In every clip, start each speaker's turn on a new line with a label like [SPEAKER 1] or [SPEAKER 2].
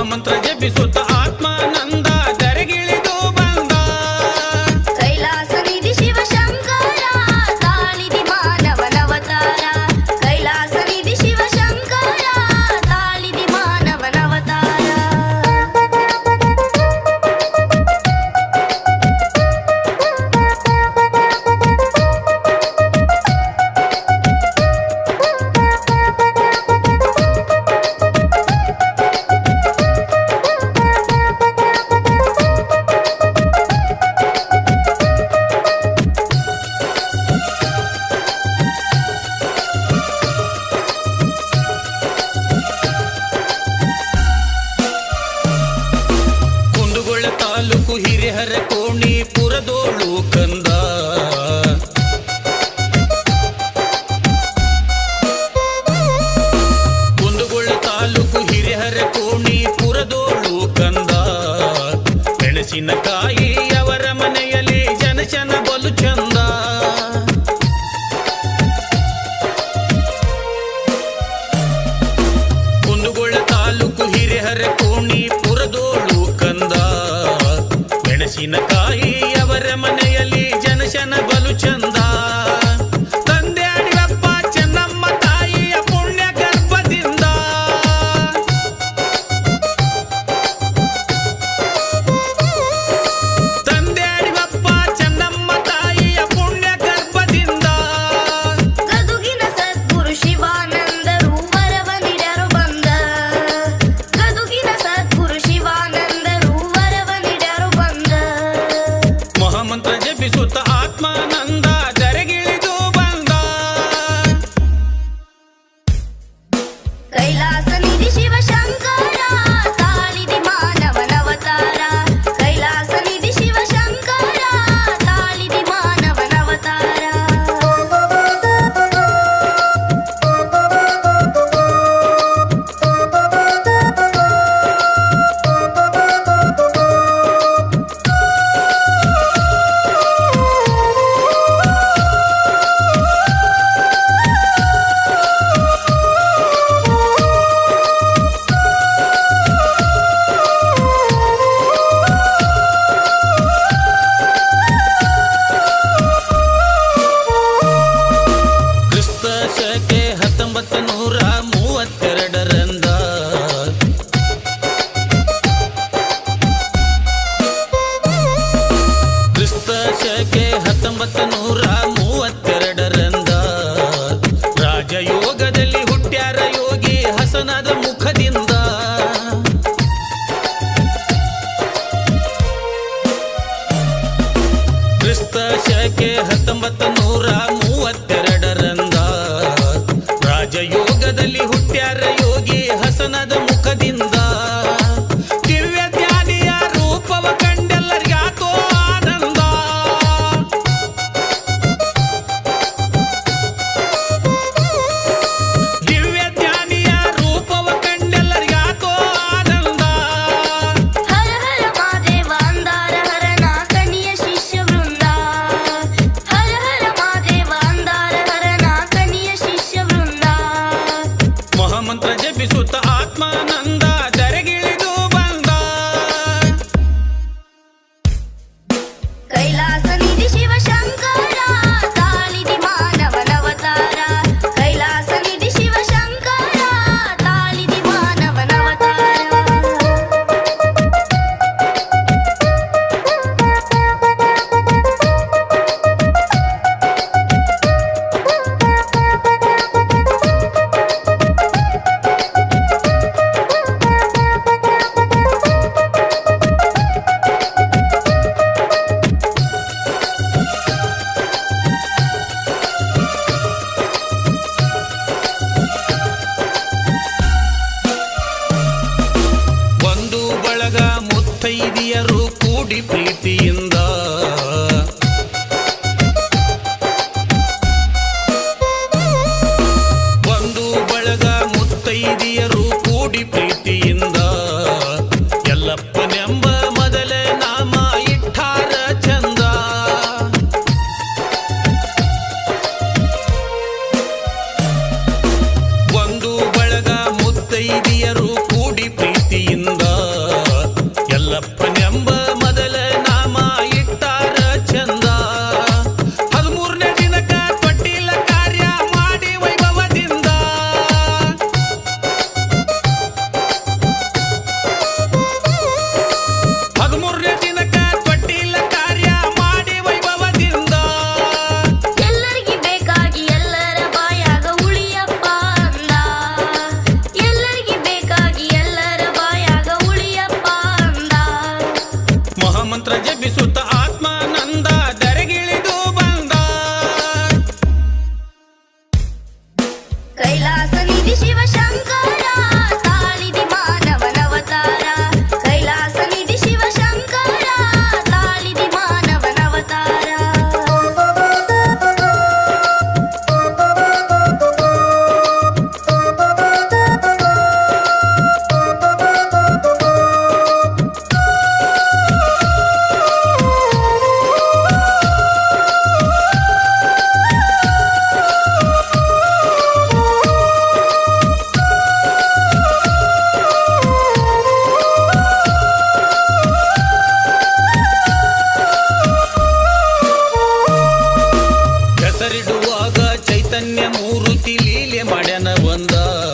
[SPEAKER 1] ಮಹಾಮಂತ್ರ ಜಪಿಸುತ್ತ ಆತ್ಮಾನಂದ
[SPEAKER 2] sofredor குடி பிரி love.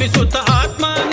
[SPEAKER 1] ಮಹಾಮಂತ್ರ ಜಪಿಸುತ್ತ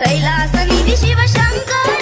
[SPEAKER 2] Kailash निधी शिवशंकर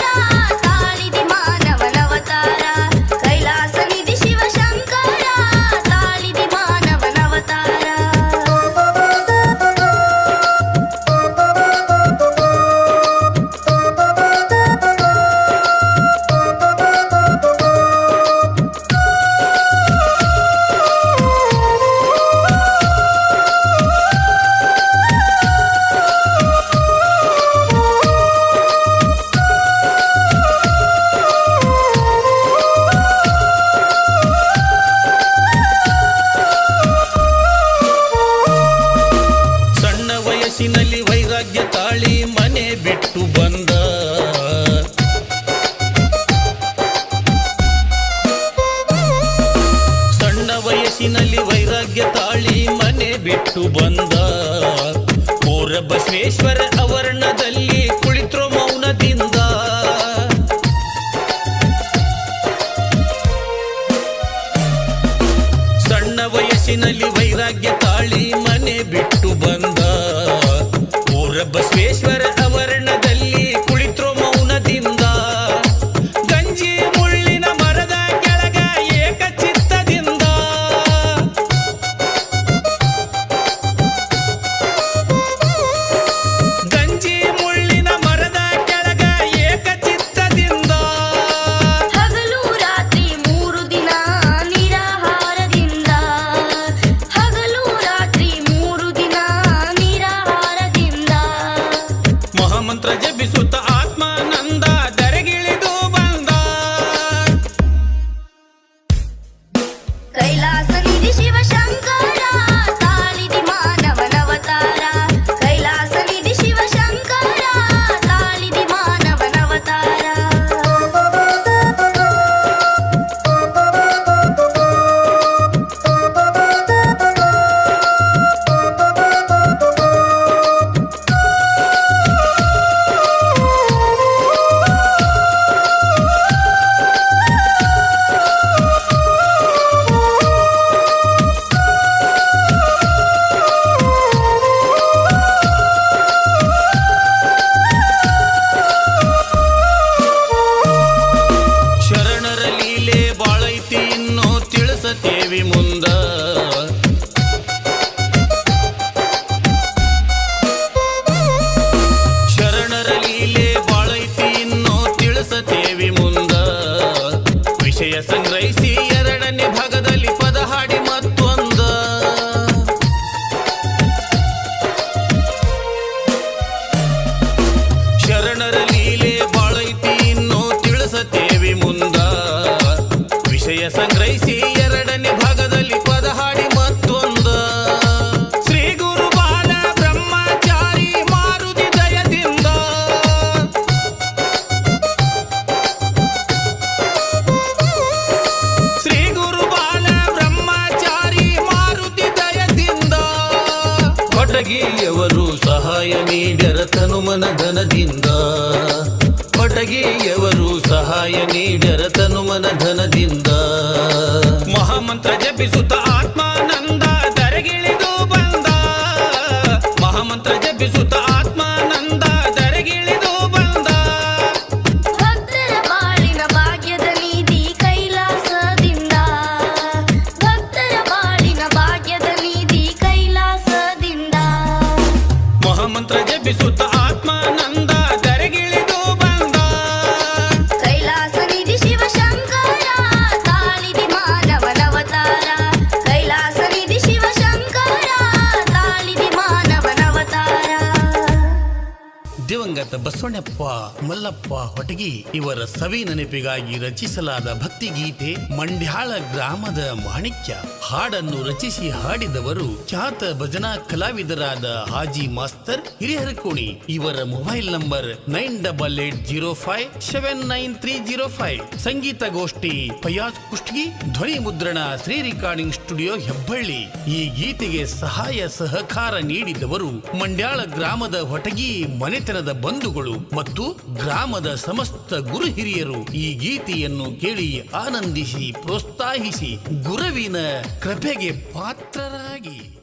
[SPEAKER 2] ನೀಡರ ತನುಮನ ಧನದಿಂದ. ಕೊಟಗಿಯವರು ಸಹಾಯ ನೀಡರ ತನುಮನ ಧನದಿಂದ. ಮಹಾಮಂತ್ರ ಜಪಿಸುತ್ತ ಆತ್ಮಾನಂದ ಮಹಾಮಂತ್ರ ಜಪಿಸುತ್ತ ಬಸವಣ್ಣಪ್ಪ, ಮಲ್ಲಪ್ಪ ಹೊಟಗಿ ಇವರ ಸವಿ ನೆನಪಿಗಾಗಿ ರಚಿಸಲಾದ ಭಕ್ತಿ ಗೀತೆ ಮಂಡ್ಯಾಳ ಗ್ರಾಮದ ಮಾಣಿಕ್ಯ. ಹಾಡನ್ನು ರಚಿಸಿ ಹಾಡಿದವರು ಖ್ಯಾತ ಭಜನಾ ಕಲಾವಿದರಾದ ಹಾಜಿ ಮಾಸ್ತರ್ ಹಿರಿಹರಕೋಣಿ ಇವರ mobile number nine double eight zero five seven nine three zero five. ಸಂಗೀತ ಗೋಷ್ಠಿ ಫಯಾಜ್ ಕುಷ್ಟಗಿ, ಧ್ವನಿ ಮುದ್ರಣ ಶ್ರೀ ರೆಕಾರ್ಡಿಂಗ್ ಸ್ಟುಡಿಯೋ ಹೆಬ್ಬಳ್ಳಿ. ಈ ಗೀತೆಗೆ ಸಹಾಯ ಸಹಕಾರ ನೀಡಿದವರು ಮಂಡ್ಯಾಳ ಗ್ರಾಮದ ಹೊಟಗಿ ಮನೆತನದ ಬಂಧುಗಳು ಮತ್ತು ಗ್ರಾಮದ ಸಮಸ್ತ ಗುರು ಹಿರಿಯರು ಈ ಗೀತೆಯನ್ನು ಕೇಳಿ ಆನಂದಿಸಿ ಪ್ರೋತ್ಸಾಹಿಸಿ ಗುರುವಿನ ಕೃಪೆಗೆ ಪಾತ್ರರಾಗಿ.